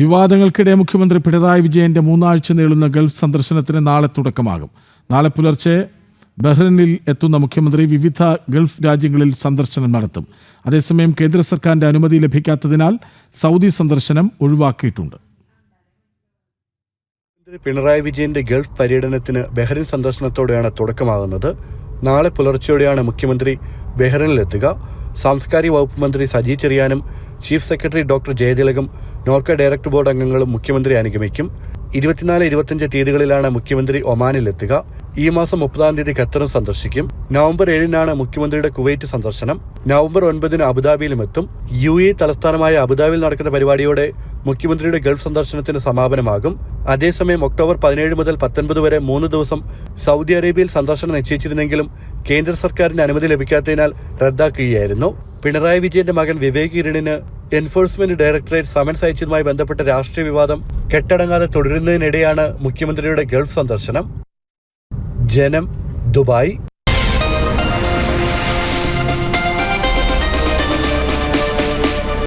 വിവാദങ്ങൾക്കിടെ മുഖ്യമന്ത്രി പിണറായി വിജയന്റെ മൂന്നാഴ്ച നീളുന്ന ഗൾഫ് സന്ദർശനത്തിന് നാളെ തുടക്കമാകും. നാളെ പുലർച്ചെ ബഹ്റിനിൽ എത്തുന്ന മുഖ്യമന്ത്രി വിവിധ ഗൾഫ് രാജ്യങ്ങളിൽ സന്ദർശനം നടത്തും. അതേസമയം കേന്ദ്ര സർക്കാരിന്റെ അനുമതി ലഭിക്കാത്തതിനാൽ സൗദി സന്ദർശനം ഒഴിവാക്കിയിട്ടുണ്ട്. പിണറായി വിജയന്റെ ഗൾഫ് പര്യടനത്തിന് ബഹ്റിൻ സന്ദർശനത്തോടെയാണ് തുടക്കമാകുന്നത്. നാളെ പുലർച്ചെയോടെയാണ് മുഖ്യമന്ത്രി ബഹ്റിനിലെത്തുക. സാംസ്കാരിക വകുപ്പ് മന്ത്രി Saji ചെറിയാനും chief secretary doctor Jayathilakam NORKA director board അംഗങ്ങളും മുഖ്യമന്ത്രി അനുഗമിക്കും. ഇരുപത്തിനാല് ഇരുപത്തിയഞ്ച് തീയതികളിലാണ് മുഖ്യമന്ത്രി ഒമാനിലെത്തുക ഈ മാസം മുപ്പതാം തീയതി ഖത്തറും സന്ദർശിക്കും. നവംബർ ഏഴിനാണ് മുഖ്യമന്ത്രിയുടെ കുവൈറ്റ് സന്ദർശനം. നവംബർ ഒൻപതിന് അബുദാബിയിലും എത്തും. യു എ തലസ്ഥാനമായ അബുദാബിയിൽ നടക്കുന്ന പരിപാടിയോടെ മുഖ്യമന്ത്രിയുടെ ഗൾഫ് സന്ദർശനത്തിന് സമാപനമാകും. അതേസമയം ഒക്ടോബർ പതിനേഴ് മുതൽ പത്തൊൻപത് വരെ മൂന്ന് ദിവസം സൗദി അറേബ്യയിൽ സന്ദർശനം നിശ്ചയിച്ചിരുന്നെങ്കിലും കേന്ദ്ര സർക്കാരിന്റെ അനുമതി ലഭിക്കാത്തതിനാൽ റദ്ദാക്കുകയായിരുന്നു. പിണറായി വിജയന്റെ മകൻ വിവേക് ഇരണിന് എൻഫോഴ്സ്മെന്റ് ഡയറക്ടറേറ്റ് സമൻസ് അയച്ചതുമായി ബന്ധപ്പെട്ട രാഷ്ട്രീയ വിവാദം കെട്ടടങ്ങാതെ തുടരുന്നതിനിടെയാണ് മുഖ്യമന്ത്രിയുടെ ഗൾഫ് സന്ദർശനം. ജനം ദുബായ്.